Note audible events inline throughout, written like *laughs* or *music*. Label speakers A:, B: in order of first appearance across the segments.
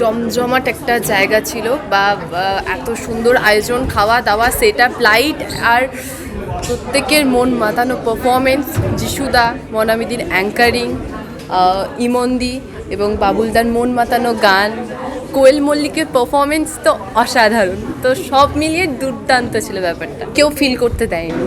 A: জমজমাট একটা জায়গা ছিল বা এত সুন্দর আয়োজন, খাওয়া দাওয়া সেট আপ লাইট আর প্রত্যেকের মন মাতানো পারফরমেন্স যিশুদা মনামিদিন অ্যাঙ্কারিং ইমন্দি এবং বাবুলদার মন মাতানো গান কোয়েল মল্লিকের পারফরমেন্স তো অসাধারণ। তো সব মিলিয়ে দুর্দান্ত ছিল ব্যাপারটা। কেউ ফিল করতে দেয়নি।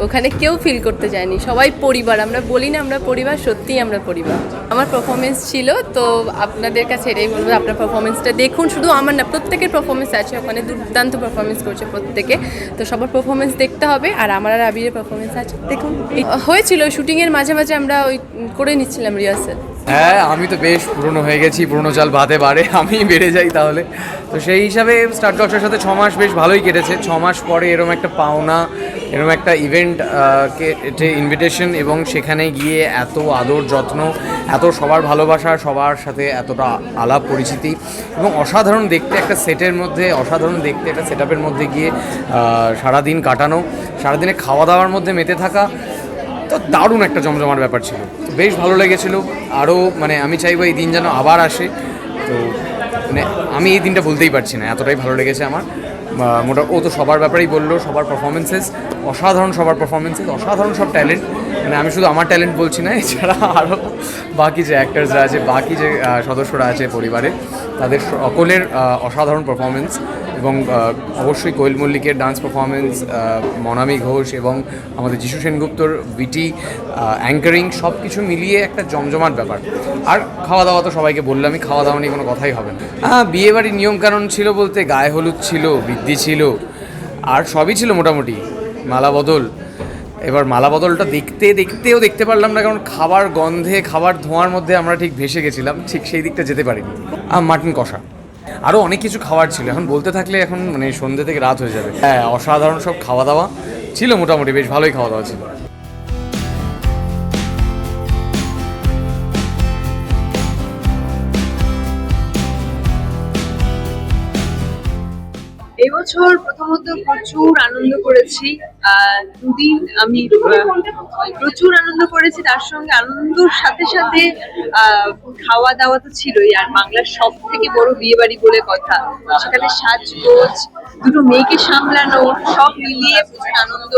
A: ওখানে কেউ ফিল করতে যায়নি। সবাই পরিবার। আমরা বলি না আমরা পরিবার, সত্যিই আমরা পরিবার। আমার পারফরমেন্স ছিল, তো আপনাদের কাছে এটাই বলব, আপনার পারফরমেন্সটা দেখুন। শুধু আমার না, প্রত্যেকের পারফরমেন্স আছে। ওখানে দুর্দান্ত পারফরমেন্স করছে প্রত্যেকে। তো সবার পারফরমেন্স দেখতে হবে। আর আমার আর আবিরের পারফরমেন্স আছে। দেখুন। হয়েছিল শুটিংয়ের মাঝে মাঝে আমরা ওই করে নিচ্ছিলাম রিহার্সেল
B: হ্যাঁ আমি তো বেশ পুরনো হয়ে গেছি, পুরনো চাল ভাতে বাড়ে *laughs* আমি বেড়ে যাই তাহলে। তো সেই হিসাবে স্টার ডক্টরের সাথে ছমাস বেশ ভালোই কেটেছে। ছ মাস পরে এরম একটা পাওনা, এরম একটা ইভেন্ট ইনভিটেশন এবং সেখানে গিয়ে এত আদর যত্ন, এত সবার ভালোবাসা, সবার সাথে এতটা আলাপ পরিচিতি এবং অসাধারণ দেখতে একটা সেটের মধ্যে, অসাধারণ দেখতে একটা সেট মধ্যে গিয়ে সারাদিন কাটানো, সারাদিনে খাওয়া দাওয়ার মধ্যে মেতে থাকা তো দারুণ একটা জমজমার ব্যাপার ছিল। বেশ ভালো লেগেছিল। আরও মানে আমি চাইব এই দিন যেন আবার আসে। তো মানে আমি এই দিনটা বলতেই পারছি না, এতটাই ভালো লেগেছে আমার। মোটা, ও তো সবার ব্যাপারেই বলল, সবার পারফরমেন্সেস অসাধারণ সবার পারফরমেন্সেস অসাধারণ সব ট্যালেন্ট মানে আমি শুধু আমার ট্যালেন্ট বলছি না, এছাড়া আরও বাকি যে অ্যাক্টার্সরা আছে, বাকি যে সদস্যরা আছে পরিবারে, তাদের সকলের অসাধারণ পারফরমেন্স এবং অবশ্যই কোয়েল মল্লিকের ডান্স পারফরমেন্স মনামি ঘোষ এবং আমাদের যিশু সেনগুপ্তর বিটি অ্যাঙ্কারিং সব কিছু মিলিয়ে একটা জমজমাট ব্যাপার। আর খাওয়া দাওয়া তো সবাইকে বললামই খাওয়া দাওয়া নিয়ে কোনো কথাই হবে না। হ্যাঁ বিয়েবাড়ির নিয়মকানুন ছিল বলতে গায়ে হলুদ ছিল, বৃদ্ধি ছিল, আর সবই ছিল মোটামুটি, মালা বদল। এবার মালা বদলটা দেখতে দেখতেও দেখতে পারলাম না, কারণ খাবার গন্ধে, খাবার ধোঁয়ার মধ্যে আমরা ঠিক ভেসে গেছিলাম, ঠিক সেই দিকটা যেতে পারিনি। আর মাটন কষা। আরও অনেক কিছু খাবার ছিল, এখন বলতে থাকলে এখন মানে সন্ধ্যে থেকে রাত হয়ে যাবে। হ্যাঁ অসাধারণ সব খাওয়া দাওয়া ছিল মোটামুটি, বেশ ভালোই খাওয়া দাওয়া ছিল।
C: এবছর প্রথমত প্রচুর আনন্দ করেছি। দুদিন আমি প্রচুর আনন্দ করেছি। তার সঙ্গে আনন্দর সাথে সাথে খাওয়া দাওয়া তো ছিলই। আর বাংলার সব থেকে বড় বিয়ে বাড়ি বলে কথা। সেখানে সাজগোজ, দুটো মেয়েকে সামলানো, সব মিলিয়ে প্রচুর আনন্দ।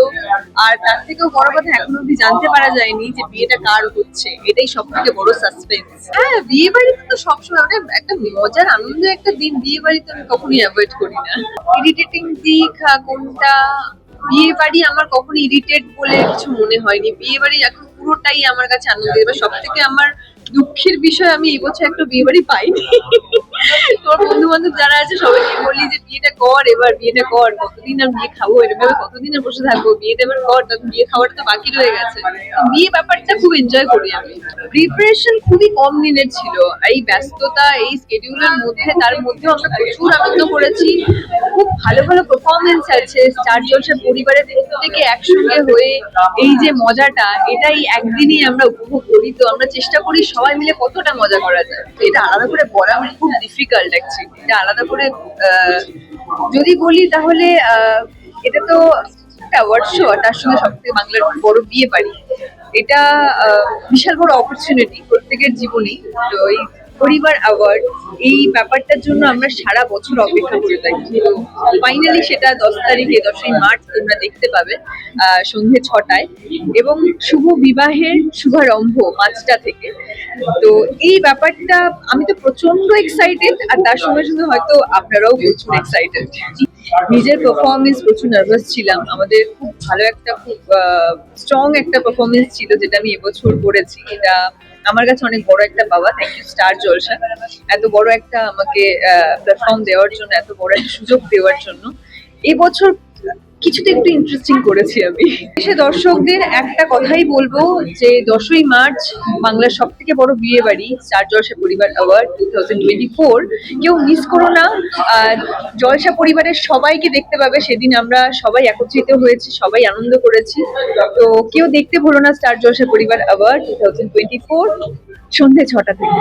C: আর তার থেকেও বড় কথা এখনও অব্দি জানতে পারা যায়নি যে বিয়েটা কার হচ্ছে। এটাই সব থেকে বড় সাসপেন্স হ্যাঁ বিয়ে বাড়িতে তো সবসময় মানে একটা মজার আনন্দ একটা দিন বিয়ে বাড়িতে আমি কখনোই অ্যাভয়েড করি না। ইরিটেটিং দিক কোনটা? বিয়ে বাড়ি আমার কখনো ইরিটেট বলে কিছু মনে হয়নি। বিয়ে বাড়ি এখন পুরোটাই আমার কাছে আনন্দ এবার সব থেকে আমার দুঃখের বিষয়, আমি এবছর একটা বিয়ে বাড়ি পাইনি। তোর বন্ধু বান্ধব যারা আছে, সবাইকে বলি যে বিয়েটা কর এবার, বিয়েটা কর। কতদিন আর বিয়ে খাব এরকম কতদিন আর বসে থাকব? বিয়েটা এবার কর, তখন বিয়ে খাওয়াটা তো বাকি রয়ে গেছে। বিয়ে ব্যাপারটা খুব এনজয় করি আমি। প্রিপারেশন খুবই কম দিনের ছিল। এই ব্যস্ততা, এই স্কেডিউলের মধ্যে, তার মধ্যেও আমরা প্রচুর আনন্দ করেছি। খুব ভালো ভালো পারফরমেন্স আছে। স্টার জলসার পরিবারের প্রত্যেকে একসঙ্গে হয়ে এই যে মজাটা, এটাই একদিনই আমরা উপভোগ করি। তো আমরা চেষ্টা করি সবাই মিলে কতটা মজা করা যায়। এটা আলাদা করে বলা আমার খুব ডিফিকাল্ট অ্যাকচুয়ালি এটা আলাদা করে যদি বলি তাহলে এটা তো একটা অ্যাওয়ার্ড শো তার সঙ্গে সব থেকে বাংলার বড় বিয়ে বাড়ি। এটা বিশাল বড় অপরচুনিটি প্রত্যেকের জীবনেই। তো এই পরিবার অ্যাওয়ার্ড এই ব্যাপারটার জন্য আমরা সারা বছর অপেক্ষা করে থাকি। ফাইনালি সেটা দশ তারিখে, দশই মার্চ তোমরা দেখতে পাবে সন্ধে ছটায়। এবং শুভ বিবাহের শুভারম্ভ পাঁচটা থেকে। তো এই ব্যাপারটা, আমি তো প্রচণ্ড এক্সাইটেড আর তার সঙ্গে সঙ্গে হয়তো আপনারাও প্রচুর এক্সাইটেড নিজের পারফরমেন্স প্রচুর নার্ভাস ছিলাম। আমাদের খুব ভালো একটা, খুব স্ট্রং একটা পারফরমেন্স ছিল যেটা আমি এবছর করেছি। এটা আমার কাছে অনেক বড় একটা বাবা থ্যাংক ইউ স্টার জলসা এত বড় একটা আমাকে প্ল্যাটফর্ম দেওয়ার জন্য, এত বড় একটা সুযোগ দেওয়ার জন্য। এবছর কিছুটা একটু ইন্টারেস্টিং করেছি আমি। সে দর্শকদের একটা কথাই বলব যে দশই মার্চ বাংলার সব থেকে বড় বিয়ে বাড়ি, স্টার জলসা পরিবার award two thousand twenty four কেউ মিস করো না। আর জলসা পরিবারের সবাইকে দেখতে পাবে। সেদিন আমরা সবাই একত্রিত হয়েছি, সবাই আনন্দ করেছি। তো কেউ দেখতে ভুলো না স্টার জলসা পরিবার award two thousand twenty four সন্ধ্যে ছটা থেকে।